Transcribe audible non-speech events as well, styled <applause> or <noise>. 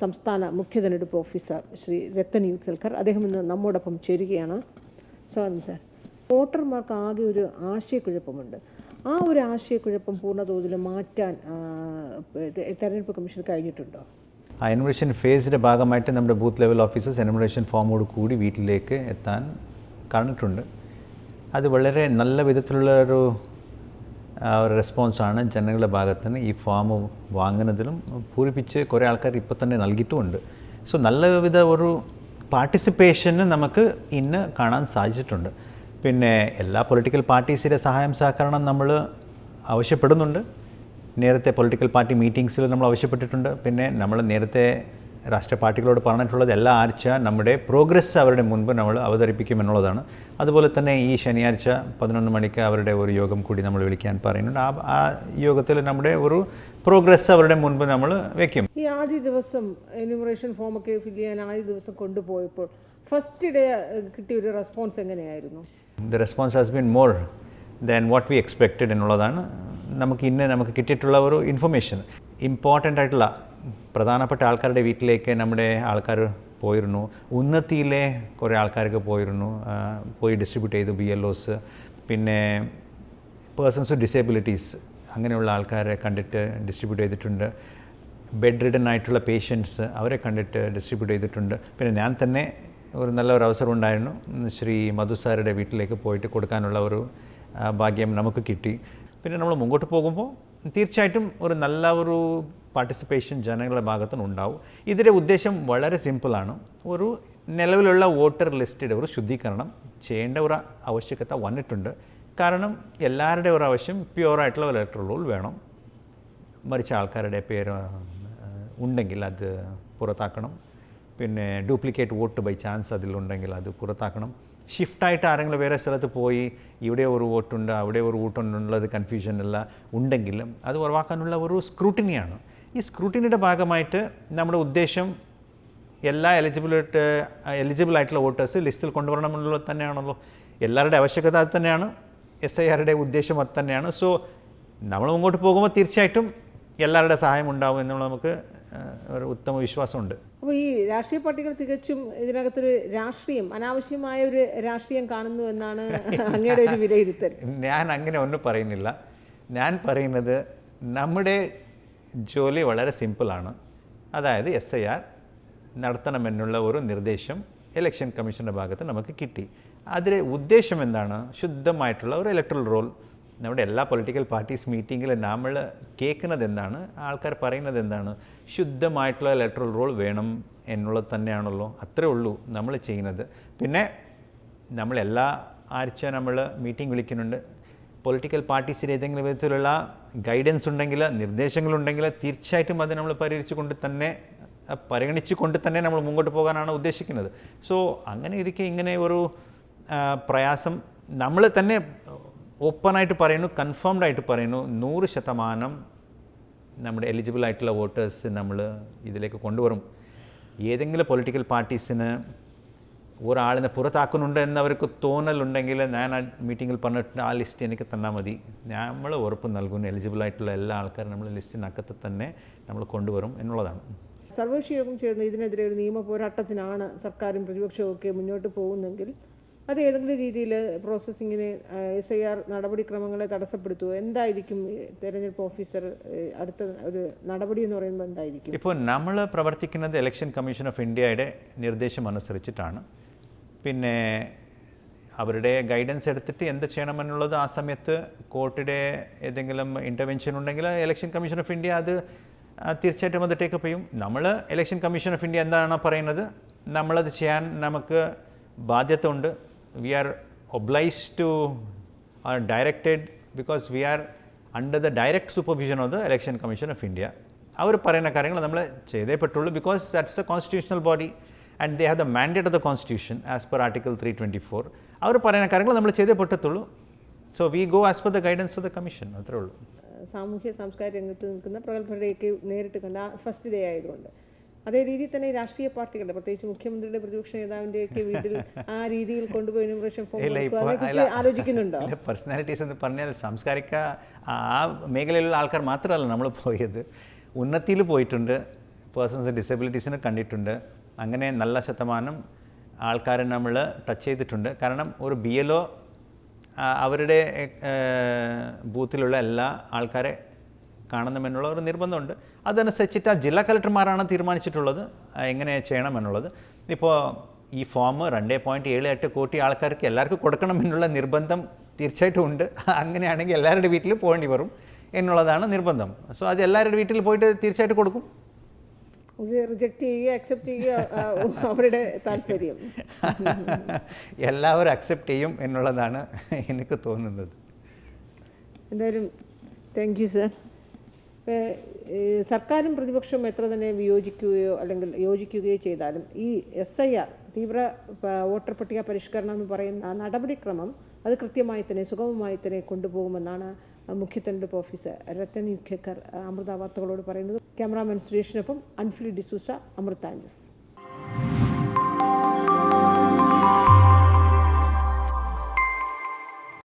സംസ്ഥാന മുഖ്യ തെരഞ്ഞെടുപ്പ് ഓഫീസർ ശ്രീ രത്തൻ യു കേൽക്കർ അദ്ദേഹം ഇന്ന് നമ്മോടൊപ്പം ചേരുകയാണ്. സ്വാഗതം സാർ. വോട്ടർമാർക്ക് ആകെ ഒരു ആശയക്കുഴപ്പമുണ്ട്. ആ ഒരു ആശയക്കുഴപ്പം പൂർണതോതിൽ മാറ്റാൻ തെരഞ്ഞെടുപ്പ് കമ്മീഷൻ കഴിഞ്ഞിട്ടുണ്ടോ? ആ എനുമറേഷൻ ഫേസിന്റെ ഭാഗമായിട്ട് നമ്മുടെ ബൂത്ത് ലെവൽ ഓഫീസേഴ്സ് എനുമറേഷൻ ഫോമോട് കൂടി വീട്ടിലേക്ക് എത്താൻ കണ്ടിട്ടുണ്ട് അത് വളരെ നല്ല വിധത്തിലുള്ള ഒരു ഒരു റെസ്പോൺസാണ് ജനങ്ങളുടെ ഭാഗത്ത് നിന്ന് ഈ ഫോം വാങ്ങുന്നതിലും പൂരിപ്പിച്ച് കുറേ ആൾക്കാർ ഇപ്പോൾ തന്നെ നൽകിയിട്ടുമുണ്ട്. സോ നല്ല വിധ ഒരു പാർട്ടിസിപ്പേഷന് നമുക്ക് ഇന്ന് കാണാൻ സാധിച്ചിട്ടുണ്ട്. പിന്നെ എല്ലാ പൊളിറ്റിക്കൽ പാർട്ടീസിന്റെ സഹായം സഹകരണം നമ്മൾ ആവശ്യപ്പെടുന്നുണ്ട്. നേരത്തെ പൊളിറ്റിക്കൽ പാർട്ടി മീറ്റിങ്സിൽ നമ്മൾ ആവശ്യപ്പെട്ടിട്ടുണ്ട്. പിന്നെ നമ്മൾ നേരത്തെ രാഷ്ട്രീയ പാർട്ടികളോട് പറഞ്ഞിട്ടുള്ളത് എല്ലാ ആഴ്ച നമ്മുടെ പ്രോഗ്രസ് അവരുടെ മുൻപ് നമ്മൾ അവതരിപ്പിക്കും എന്നുള്ളതാണ്. അതുപോലെ തന്നെ ഈ ശനിയാഴ്ച പതിനൊന്ന് മണിക്ക് അവരുടെ ഒരു യോഗം കൂടി നമ്മൾ വിളിക്കാൻ പറയുന്നുണ്ട്. ആ ആ യോഗത്തിൽ നമ്മുടെ ഒരു പ്രോഗ്രസ് അവരുടെ മുൻപ് നമ്മൾ വെക്കും. ഈ ആദ്യ ദിവസം എന്യൂമറേഷൻ ഫോമൊക്കെ ഫിൽ ചെയ്യാൻ ആദ്യ ദിവസം കൊണ്ടുപോയപ്പോൾ ഫസ്റ്റ് ഡേ കിട്ടിയ ഒരു റെസ്പോൺസ് എങ്ങനെയായിരുന്നു? The response has been more than what we expected എന്നുള്ളതാണ്. നമുക്ക് ഇന്ന് നമുക്ക് കിട്ടിയിട്ടുള്ള ഒരു ഇൻഫർമേഷൻ ഇമ്പോർട്ടന്റ് ആയിട്ടുള്ള പ്രധാനപ്പെട്ട ആൾക്കാരുടെ വീട്ടിലേക്ക് നമ്മുടെ ആൾക്കാർ പോയിരുന്നു. ഉന്നതിയിലെ കുറേ ആൾക്കാർക്ക് പോയിരുന്നു. പോയി ഡിസ്ട്രിബ്യൂട്ട് ചെയ്തു ബി എൽ ഒസ് പിന്നെ പേഴ്സൺസ് വിത്ത് ഡിസേബിലിറ്റീസ് അങ്ങനെയുള്ള ആൾക്കാരെ കണ്ടിട്ട് ഡിസ്ട്രിബ്യൂട്ട് ചെയ്തിട്ടുണ്ട്. ബെഡ് റിഡൻ ആയിട്ടുള്ള പേഷ്യൻസ് അവരെ കണ്ടിട്ട് ഡിസ്ട്രിബ്യൂട്ട് ചെയ്തിട്ടുണ്ട്. പിന്നെ ഞാൻ തന്നെ ഒരു നല്ല ഒരു അവസരം ഉണ്ടായിരുന്നു. ശ്രീ മധു സാറുടെ വീട്ടിലേക്ക് പോയിട്ട് കൊടുക്കാനുള്ള ഒരു ഭാഗ്യം നമുക്ക് കിട്ടി. പിന്നെ നമ്മൾ മുമ്പോട്ട് പോകുമ്പോൾ തീർച്ചയായിട്ടും ഒരു നല്ല ഒരു പാർട്ടിസിപ്പേഷൻ ജനങ്ങളുടെ ഭാഗത്തുനിന്ന് ഉണ്ടാവും. ഇതിന്റെ ഉദ്ദേശം വളരെ സിമ്പിളാണ് ഒരു നിലവിലുള്ള വോട്ടർ ലിസ്റ്റിന്റെ ഒരു ശുദ്ധീകരണം ചെയ്യേണ്ട ഒരു ആവശ്യകത വന്നിട്ടുണ്ട്. കാരണം എല്ലാവരുടെയും ഒരു ആവശ്യം പ്യുവറായിട്ടുള്ള ഒരു ഇലക്ട്രൽ വേണം. മരിച്ച ആൾക്കാരുടെ പേര് ഉണ്ടെങ്കിൽ അത് പുറത്താക്കണം. പിന്നെ ഡ്യൂപ്ലിക്കേറ്റ് വോട്ട് ബൈ ചാൻസ് അതിലുണ്ടെങ്കിൽ അത് പുറത്താക്കണം. ഷിഫ്റ്റായിട്ട് ആരെങ്കിലും വേറെ സ്ഥലത്ത് പോയി ഇവിടെ ഒരു വോട്ടുണ്ട് അവിടെ ഒരു വോട്ടുണ്ടെന്നുള്ളത് കൺഫ്യൂഷൻ ഉണ്ടെങ്കിലും അത് ഉറവാക്കാനുള്ള ഒരു സ്ക്രൂട്ടിനിയാണ് ഈ സ്ക്രൂട്ടിനിയുടെ ഭാഗമായിട്ട് നമ്മുടെ ഉദ്ദേശം എല്ലാ എലിജിബിലിറ്റ് എലിജിബിൾ ആയിട്ടുള്ള വോട്ടേഴ്സ് ലിസ്റ്റിൽ കൊണ്ടുവരണം എന്നുള്ളത് തന്നെയാണല്ലോ. എല്ലാവരുടെ ആവശ്യകത അത് തന്നെയാണ്. എസ് ഐ ആറുടെ ഉദ്ദേശം അത് തന്നെയാണ്. സോ നമ്മൾ മുമ്പോട്ട് പോകുമ്പോൾ തീർച്ചയായിട്ടും എല്ലാവരുടെ സഹായം ഉണ്ടാവും എന്നുള്ള നമുക്ക് ഒരു ഉത്തമ വിശ്വാസമുണ്ട്. അപ്പോൾ ഈ രാഷ്ട്രീയ പാർട്ടികൾ തികച്ചും ഇതിനകത്തൊരു രാഷ്ട്രീയം അനാവശ്യമായ ഒരു രാഷ്ട്രീയം കാണുന്നു എന്നാണ് അങ്ങയുടെ ഒരു വിലയിരുത്തൽ. ഞാൻ അങ്ങനെ ഒന്നും പറയുന്നില്ല. ഞാൻ പറയുന്നത് നമ്മുടെ ജോലി വളരെ സിമ്പിളാണ്. അതായത് എസ് ഐ ആർ നടത്തണമെന്നുള്ള ഒരു നിർദ്ദേശം ഇലക്ഷൻ കമ്മീഷന്റെ ഭാഗത്ത് നമുക്ക് കിട്ടി. അതിലെ ഉദ്ദേശം എന്താണ്? ശുദ്ധമായിട്ടുള്ള ഒരു ഇലക്ട്രൽ റോൾ നമ്മുടെ എല്ലാ പൊളിറ്റിക്കൽ പാർട്ടീസ് മീറ്റിങ്ങിൽ നമ്മൾ കേൾക്കുന്നത് എന്താണ്? ആൾക്കാർ പറയുന്നത് എന്താണ്? ശുദ്ധമായിട്ടുള്ള ഇലക്ട്രൽ റോൾ വേണം എന്നുള്ളത് തന്നെയാണല്ലോ. അത്രേ ഉള്ളൂ നമ്മൾ ചെയ്യുന്നത്. പിന്നെ നമ്മളെല്ലാ ആഴ്ച നമ്മൾ മീറ്റിംഗ് വിളിക്കുന്നുണ്ട്. പൊളിറ്റിക്കൽ പാർട്ടീസിന് ഏതെങ്കിലും വിധത്തിലുള്ള ഗൈഡൻസ് ഉണ്ടെങ്കിൽ നിർദ്ദേശങ്ങളുണ്ടെങ്കിൽ തീർച്ചയായിട്ടും അത് നമ്മൾ പരിഹരിച്ചുകൊണ്ട് തന്നെ പരിഗണിച്ചുകൊണ്ട് തന്നെ നമ്മൾ മുമ്പോട്ട് പോകാനാണ് ഉദ്ദേശിക്കുന്നത്. സോ അങ്ങനെ ഇരിക്കെ ഇങ്ങനെ ഒരു പ്രയാസം നമ്മൾ തന്നെ ഓപ്പണായിട്ട് പറയുന്നു കൺഫേംഡ് ആയിട്ട് പറയുന്നു. നൂറ് ശതമാനം നമ്മുടെ എലിജിബിൾ ആയിട്ടുള്ള വോട്ടേഴ്സ് നമ്മൾ ഇതിലേക്ക് കൊണ്ടുവരും. ഏതെങ്കിലും പൊളിറ്റിക്കൽ പാർട്ടീസിന് ഒരാളിനെ പുറത്താക്കുന്നുണ്ട് എന്നവർക്ക് തോന്നലുണ്ടെങ്കിൽ ഞാൻ ആ മീറ്റിങ്ങിൽ പറഞ്ഞിട്ട് ആ ലിസ്റ്റ് എനിക്ക് തന്നാൽ മതി. നമ്മൾ ഉറപ്പ് നൽകുന്നു എലിജിബിൾ ആയിട്ടുള്ള എല്ലാ ആൾക്കാരും നമ്മൾ ലിസ്റ്റിനകത്ത് തന്നെ നമ്മൾ കൊണ്ടുവരും എന്നുള്ളതാണ്. സർവകക്ഷി യോഗം ചേർന്ന് ഇതിനെതിരെ ഒരു നിയമ പോരാട്ടത്തിനാണ് സർക്കാരും പ്രതിപക്ഷവും ഒക്കെ മുന്നോട്ട് പോകുന്നെങ്കിൽ അത് ഏതെങ്കിലും രീതിയിൽ പ്രോസസ്സിങ്ങിന് എസ് ഐ ആർ നടപടിക്രമങ്ങളെ തടസ്സപ്പെടുത്തുമോ എന്തായിരിക്കും തെരഞ്ഞെടുപ്പ് ഓഫീസർ അടുത്ത ഒരു നടപടി എന്ന് പറയുമ്പോൾ എന്തായിരിക്കും? ഇപ്പോൾ നമ്മൾ പ്രവർത്തിക്കുന്നത് ഇലക്ഷൻ കമ്മീഷൻ ഓഫ് ഇന്ത്യയുടെ നിർദ്ദേശം അനുസരിച്ചിട്ടാണ് പിന്നെ അവരുടെ ഗൈഡൻസ് എടുത്തിട്ട് എന്ത് ചെയ്യണമെന്നുള്ളത് ആ സമയത്ത് കോർട്ടിന്റെ ഏതെങ്കിലും ഇന്റർവെൻഷൻ ഉണ്ടെങ്കിൽ ഇലക്ഷൻ കമ്മീഷൻ ഓഫ് ഇന്ത്യ അത് തീർച്ചയായിട്ടും അത് ടേക്കപ്പ് ചെയ്യും. നമ്മൾ ഇലക്ഷൻ കമ്മീഷൻ ഓഫ് ഇന്ത്യ എന്താണ് പറയുന്നത്. നമ്മളത് ചെയ്യാൻ നമുക്ക് ബാധ്യത ഉണ്ട് we are obliged to are directed because we are under the direct supervision of the Election Commission of India അവർ പറയുന്ന കാര്യങ്ങൾ നമ്മൾ ചെയ്തേ പറ്റുള്ളൂ because that's a constitutional body and they have the mandate of the constitution as per article three twenty four അവർ പറയുന്ന കാര്യങ്ങൾ നമ്മൾ ചെയ്തേ പറ്റത്തുള്ളൂ so we go as per the guidance of the commission അത്രേ ഉള്ളൂ. സാമൂഹ്യ സാംസ്കാരിക രംഗത്ത് നിൽക്കുന്ന പ്രഗത്ഭരുടെയൊക്കെ നേരിട്ട് കണ്ട ഫസ്റ്റ് ഡേ ആയതുകൊണ്ട്. അതേ രീതിയിൽ തന്നെ രാഷ്ട്രീയ പാർട്ടികളുടെ പ്രത്യേകിച്ച് മുഖ്യമന്ത്രിയുടെ പ്രതിപക്ഷ നേതാവിന്റെയൊക്കെ വീട്ടിൽ ആ രീതിയിൽ കൊണ്ടുപോയി ഫോം അതിനെക്കുറിച്ച് ആലോചിക്കുന്നുണ്ടോ? പേഴ്സണാലിറ്റീസ് എന്ന് പറഞ്ഞാൽ സാംസ്കാരിക ആ ആ മേഖലയിലുള്ള ആൾക്കാർ മാത്രമല്ല നമ്മൾ പോയത്. ഉന്നതിയിൽ പോയിട്ടുണ്ട്. പേഴ്സൺസ് ഡിസബിലിറ്റീസിനെ കണ്ടിട്ടുണ്ട്. അങ്ങനെ നല്ല ശതമാനം ആൾക്കാരെ നമ്മൾ ടച്ച് ചെയ്തിട്ടുണ്ട്. കാരണം ഒരു ബി എൽ ഒ അവരുടെ ബൂത്തിലുള്ള എല്ലാ ആൾക്കാരെ കാണണമെന്നുള്ള ഒരു നിർബന്ധമുണ്ട്. അതനുസരിച്ചിട്ട് ആ ജില്ലാ കലക്ടർമാരാണ് തീരുമാനിച്ചിട്ടുള്ളത് എങ്ങനെ ചെയ്യണമെന്നുള്ളത് ഇപ്പോൾ ഈ ഫോം രണ്ടേ പോയിന്റ് ഏഴ് എട്ട് കോടി ആൾക്കാർക്ക് എല്ലാവർക്കും കൊടുക്കണമെന്നുള്ള നിർബന്ധം തീർച്ചയായിട്ടും ഉണ്ട്. അങ്ങനെയാണെങ്കിൽ എല്ലാവരുടെ വീട്ടിൽ പോകേണ്ടി വരും എന്നുള്ളതാണ് നിർബന്ധം. സോ അത് എല്ലാവരുടെ വീട്ടിൽ പോയിട്ട് തീർച്ചയായിട്ടും കൊടുക്കും. റിജക്റ്റ് ചെയ്യുക അക്സെപ്റ്റ് ചെയ്യുക അവരുടെ താല്പര്യം. <laughs> എല്ലാവരും അക്സെപ്റ്റ് ചെയ്യും എന്നുള്ളതാണ് എനിക്ക് തോന്നുന്നത്. എന്തായാലും താങ്ക് യു സർ സർക്കാരും പ്രതിപക്ഷവും എത്ര തന്നെ വിയോജിക്കുകയോ അല്ലെങ്കിൽ യോജിക്കുകയോ ചെയ്താലും ഈ എസ് ഐ ആർ തീവ്ര വോട്ടർ പട്ടിക പരിഷ്കരണം എന്ന് പറയുന്ന നടപടിക്രമം അത് കൃത്യമായി തന്നെ സുഗമമായി തന്നെ കൊണ്ടുപോകുമെന്നാണ് മുഖ്യ തെരഞ്ഞെടുപ്പ് ഓഫീസർ രത്തൻ യുഖ്യക്കർ അമൃത വാർത്തകളോട് പറയുന്നത് ക്യാമറാമാൻ സുരേഷിനൊപ്പം അൻഫിലി ഡിസൂസ അമൃത ന്യൂസ്.